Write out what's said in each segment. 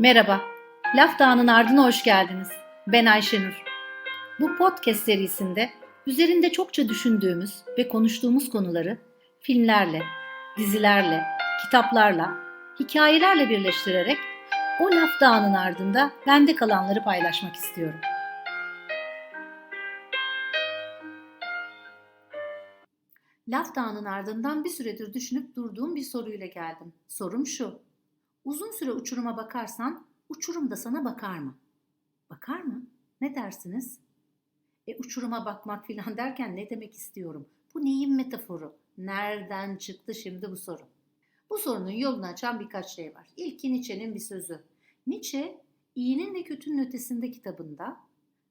Merhaba, Laf Dağı'nın ardına hoş geldiniz. Ben Ayşenur. Bu podcast serisinde üzerinde çokça düşündüğümüz ve konuştuğumuz konuları filmlerle, dizilerle, kitaplarla, hikayelerle birleştirerek o Laf Dağı'nın ardında bende kalanları paylaşmak istiyorum. Laf Dağı'nın ardından bir süredir düşünüp durduğum bir soruyla geldim. Sorum şu. Uzun süre uçuruma bakarsan uçurum da sana bakar mı? Bakar mı? Ne dersiniz? E uçuruma bakmak filan derken ne demek istiyorum? Bu neyin metaforu? Nereden çıktı şimdi bu soru? Bu sorunun yolunu açan birkaç şey var. İlki Nietzsche'nin bir sözü. Nietzsche, iyinin ve kötünün ötesinde kitabında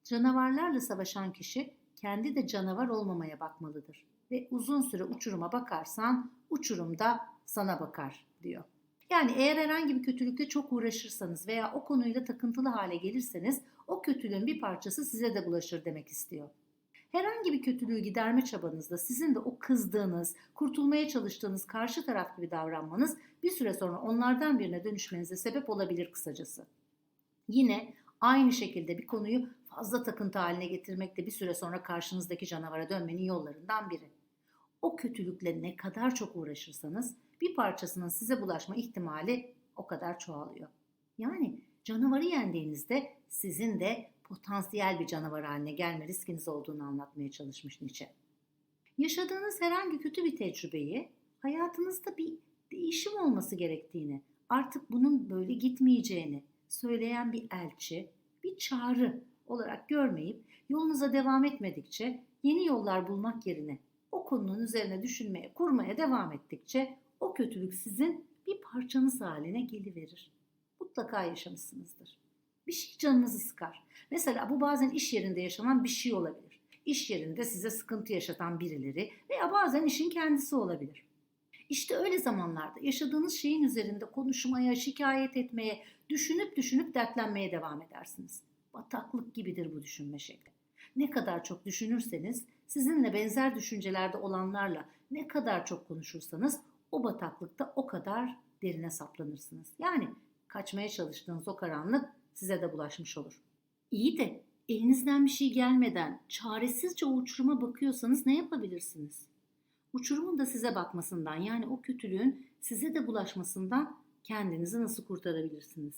canavarlarla savaşan kişi kendi de canavar olmamaya bakmalıdır. Ve uzun süre uçuruma bakarsan uçurum da sana bakar diyor. Yani eğer herhangi bir kötülükle çok uğraşırsanız veya o konuyla takıntılı hale gelirseniz o kötülüğün bir parçası size de bulaşır demek istiyor. Herhangi bir kötülüğü giderme çabanızda sizin de o kızdığınız, kurtulmaya çalıştığınız karşı taraf gibi davranmanız bir süre sonra onlardan birine dönüşmenize sebep olabilir kısacası. Yine aynı şekilde bir konuyu fazla takıntı haline getirmek de bir süre sonra karşınızdaki canavara dönmenin yollarından biri. O kötülükle ne kadar çok uğraşırsanız bir parçasının size bulaşma ihtimali o kadar çoğalıyor. Yani canavarı yendiğinizde sizin de potansiyel bir canavar haline gelme riskiniz olduğunu anlatmaya çalışmış Nietzsche. Yaşadığınız herhangi kötü bir tecrübeyi hayatınızda bir değişim olması gerektiğini, artık bunun böyle gitmeyeceğini söyleyen bir elçi, bir çağrı olarak görmeyip yolunuza devam etmedikçe yeni yollar bulmak yerine konunun üzerine düşünmeye, kurmaya devam ettikçe o kötülük sizin bir parçanız haline geliverir. Mutlaka yaşamışsınızdır. Bir şey canınızı sıkar. Mesela bu bazen iş yerinde yaşanan bir şey olabilir. İş yerinde size sıkıntı yaşatan birileri veya bazen işin kendisi olabilir. İşte öyle zamanlarda yaşadığınız şeyin üzerinde konuşmaya, şikayet etmeye, düşünüp düşünüp dertlenmeye devam edersiniz. Bataklık gibidir bu düşünme şekli. Ne kadar çok düşünürseniz, sizinle benzer düşüncelerde olanlarla ne kadar çok konuşursanız o bataklıkta o kadar derine saplanırsınız. Yani kaçmaya çalıştığınız o karanlık size de bulaşmış olur. İyi de elinizden bir şey gelmeden çaresizce o uçuruma bakıyorsanız ne yapabilirsiniz? Uçurumun da size bakmasından yani o kötülüğün size de bulaşmasından kendinizi nasıl kurtarabilirsiniz?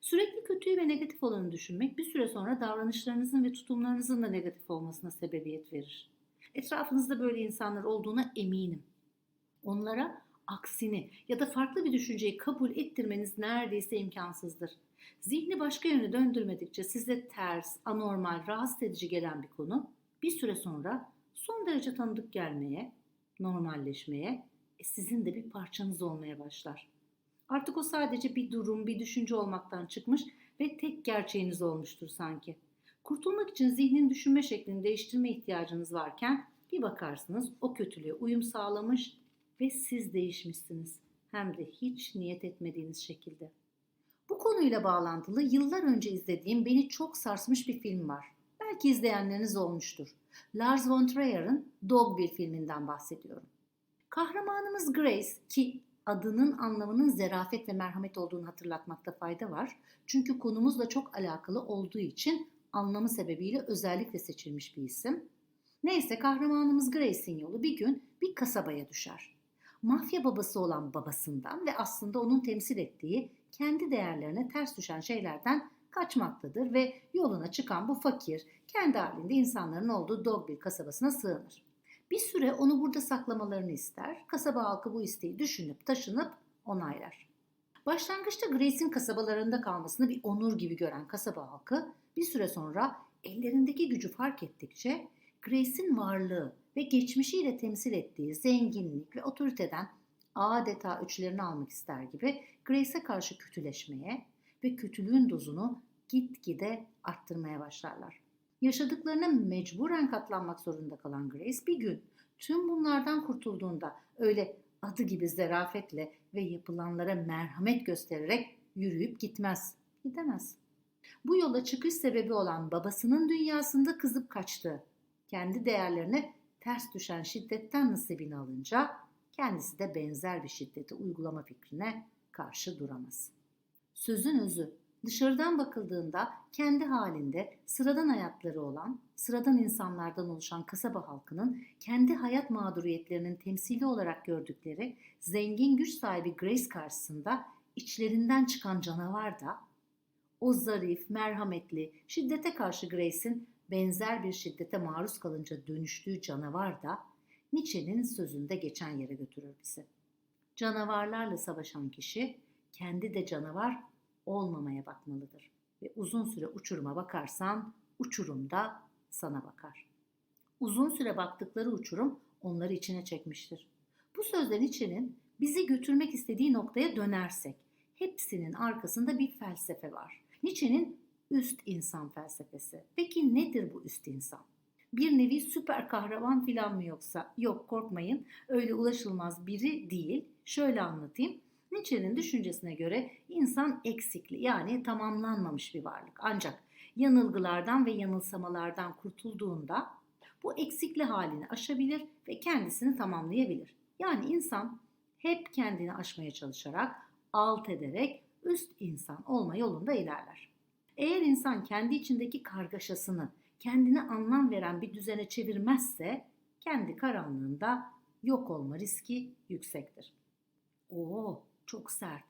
Sürekli kötüyü ve negatif olanı düşünmek bir süre sonra davranışlarınızın ve tutumlarınızın da negatif olmasına sebebiyet verir. Etrafınızda böyle insanlar olduğuna eminim. Onlara aksini ya da farklı bir düşünceyi kabul ettirmeniz neredeyse imkansızdır. Zihni başka yöne döndürmedikçe size ters, anormal, rahatsız edici gelen bir konu bir süre sonra son derece tanıdık gelmeye, normalleşmeye, e sizin de bir parçanız olmaya başlar. Artık o sadece bir durum, bir düşünce olmaktan çıkmış ve tek gerçeğiniz olmuştur sanki. Kurtulmak için zihnin düşünme şeklini değiştirme ihtiyacınız varken bir bakarsınız o kötülüğe uyum sağlamış ve siz değişmişsiniz. Hem de hiç niyet etmediğiniz şekilde. Bu konuyla bağlantılı yıllar önce izlediğim beni çok sarsmış bir film var. Belki izleyenleriniz olmuştur. Lars von Trier'ın Dogville filminden bahsediyorum. Kahramanımız Grace ki adının anlamının zerafet ve merhamet olduğunu hatırlatmakta fayda var. Çünkü konumuzla çok alakalı olduğu için anlamı sebebiyle özellikle seçilmiş bir isim. Neyse kahramanımız Grace'in yolu bir gün bir kasabaya düşer. Mafya babası olan babasından ve aslında onun temsil ettiği kendi değerlerine ters düşen şeylerden kaçmaktadır ve yoluna çıkan bu fakir, kendi halinde insanların olduğu Dogville kasabasına sığınır. Bir süre onu burada saklamalarını ister. Kasaba halkı bu isteği düşünüp taşınıp onaylar. Başlangıçta Grace'in kasabalarında kalmasını bir onur gibi gören kasaba halkı bir süre sonra ellerindeki gücü fark ettikçe Grace'in varlığı ve geçmişiyle temsil ettiği zenginlik ve otoriteden adeta üçlerini almak ister gibi Grace'e karşı kötüleşmeye ve kötülüğün dozunu gitgide arttırmaya başlarlar. Yaşadıklarına mecburen katlanmak zorunda kalan Grace bir gün tüm bunlardan kurtulduğunda öyle adı gibi zarafetle ve yapılanlara merhamet göstererek yürüyüp gitmez, gidemez. Bu yola çıkış sebebi olan babasının dünyasında kızıp kaçtığı, kendi değerlerine ters düşen şiddetten nasibini alınca kendisi de benzer bir şiddeti uygulama fikrine karşı duramaz. Sözün özü, dışarıdan bakıldığında kendi halinde sıradan hayatları olan, sıradan insanlardan oluşan kasaba halkının kendi hayat mağduriyetlerinin temsili olarak gördükleri zengin güç sahibi Grace karşısında içlerinden çıkan canavar da o zarif, merhametli, şiddete karşı Grace'in benzer bir şiddete maruz kalınca dönüştüğü canavar da Nietzsche'nin sözünde geçen yere götürür bizi. Canavarlarla savaşan kişi kendi de canavar olmamaya bakmalıdır. Ve uzun süre uçuruma bakarsan uçurum da sana bakar. Uzun süre baktıkları uçurum onları içine çekmiştir. Bu sözlerin içinin bizi götürmek istediği noktaya dönersek hepsinin arkasında bir felsefe var. Nietzsche'nin üst insan felsefesi. Peki nedir bu üst insan? Bir nevi süper kahraman filan mı yoksa? Yok korkmayın öyle ulaşılmaz biri değil. Şöyle anlatayım. Nietzsche'nin düşüncesine göre insan eksikli yani tamamlanmamış bir varlık. Ancak yanılgılardan ve yanılsamalardan kurtulduğunda bu eksikli halini aşabilir ve kendisini tamamlayabilir. Yani insan hep kendini aşmaya çalışarak, alt ederek üst insan olma yolunda ilerler. Eğer insan kendi içindeki kargaşasını kendine anlam veren bir düzene çevirmezse kendi karanlığında yok olma riski yüksektir. Oo, çok sert.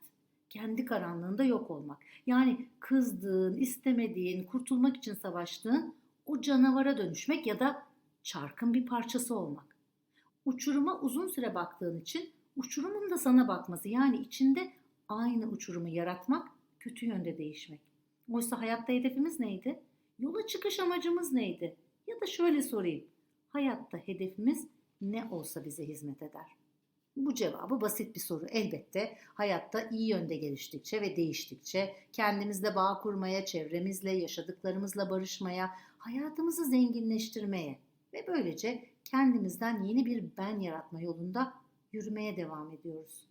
Kendi karanlığında yok olmak. Yani kızdığın, istemediğin, kurtulmak için savaştığın o canavara dönüşmek ya da çarkın bir parçası olmak. Uçuruma uzun süre baktığın için uçurumun da sana bakması yani içinde aynı uçurumu yaratmak, kötü yönde değişmek. Oysa hayatta hedefimiz neydi? Yola çıkış amacımız neydi? Ya da şöyle sorayım. Hayatta hedefimiz ne olsa bize hizmet eder? Bu cevabı basit bir soru. Elbette hayatta iyi yönde geliştikçe ve değiştikçe kendimizle bağ kurmaya, çevremizle, yaşadıklarımızla barışmaya, hayatımızı zenginleştirmeye ve böylece kendimizden yeni bir ben yaratma yolunda yürümeye devam ediyoruz.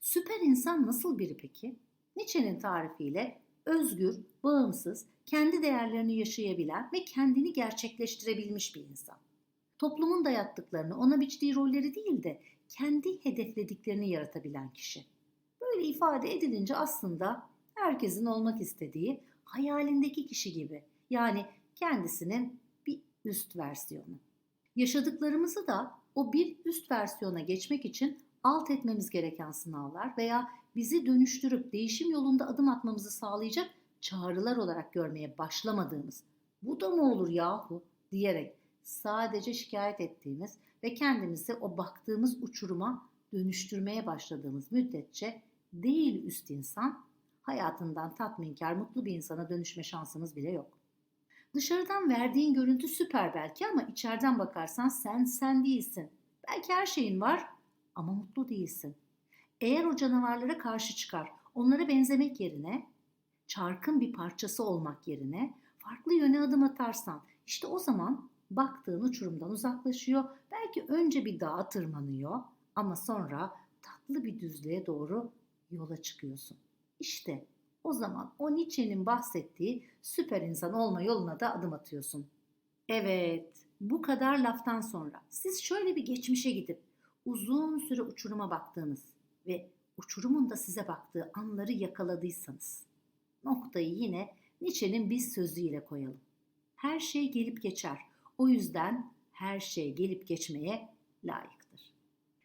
Süper insan nasıl biri peki? Nietzsche'nin tarifiyle özgür, bağımsız, kendi değerlerini yaşayabilen ve kendini gerçekleştirebilmiş bir insan. Toplumun dayattıklarını, ona biçtiği rolleri değil de kendi hedeflediklerini yaratabilen kişi. Böyle ifade edilince aslında herkesin olmak istediği hayalindeki kişi gibi. Yani kendisinin bir üst versiyonu. Yaşadıklarımızı da o bir üst versiyona geçmek için alt etmemiz gereken sınavlar veya bizi dönüştürüp değişim yolunda adım atmamızı sağlayacak çağrılar olarak görmeye başlamadığımız, bu da mı olur yahu diyerek sadece şikayet ettiğimiz ve kendimizi o baktığımız uçuruma dönüştürmeye başladığımız müddetçe değil üst insan, hayatından tatminkar, mutlu bir insana dönüşme şansımız bile yok. Dışarıdan verdiğin görüntü süper belki ama içeriden bakarsan sen sen değilsin. Belki her şeyin var ama mutlu değilsin. Eğer o canavarlara karşı çıkar, onlara benzemek yerine, çarkın bir parçası olmak yerine farklı yöne adım atarsan, işte o zaman baktığın uçurumdan uzaklaşıyor. Belki önce bir dağa tırmanıyor ama sonra tatlı bir düzlüğe doğru yola çıkıyorsun. İşte o zaman o Nietzsche'nin bahsettiği süper insan olma yoluna da adım atıyorsun. Evet, bu kadar laftan sonra siz şöyle bir geçmişe gidip uzun süre uçuruma baktığınız ve uçurumun da size baktığı anları yakaladıysanız noktayı yine Nietzsche'nin bir sözüyle koyalım. Her şey gelip geçer. O yüzden her şey gelip geçmeye layıktır.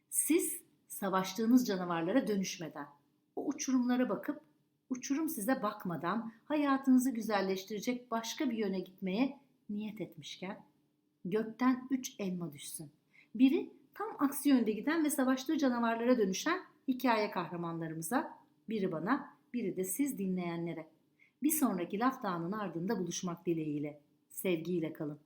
Siz savaştığınız canavarlara dönüşmeden, o uçurumlara bakıp uçurum size bakmadan hayatınızı güzelleştirecek başka bir yöne gitmeye niyet etmişken gökten üç elma düşsün. Biri tam aksi yönde giden ve savaştığı canavarlara dönüşen hikaye kahramanlarımıza, biri bana, biri de siz dinleyenlere. Bir sonraki laf dağının ardında buluşmak dileğiyle. Sevgiyle kalın.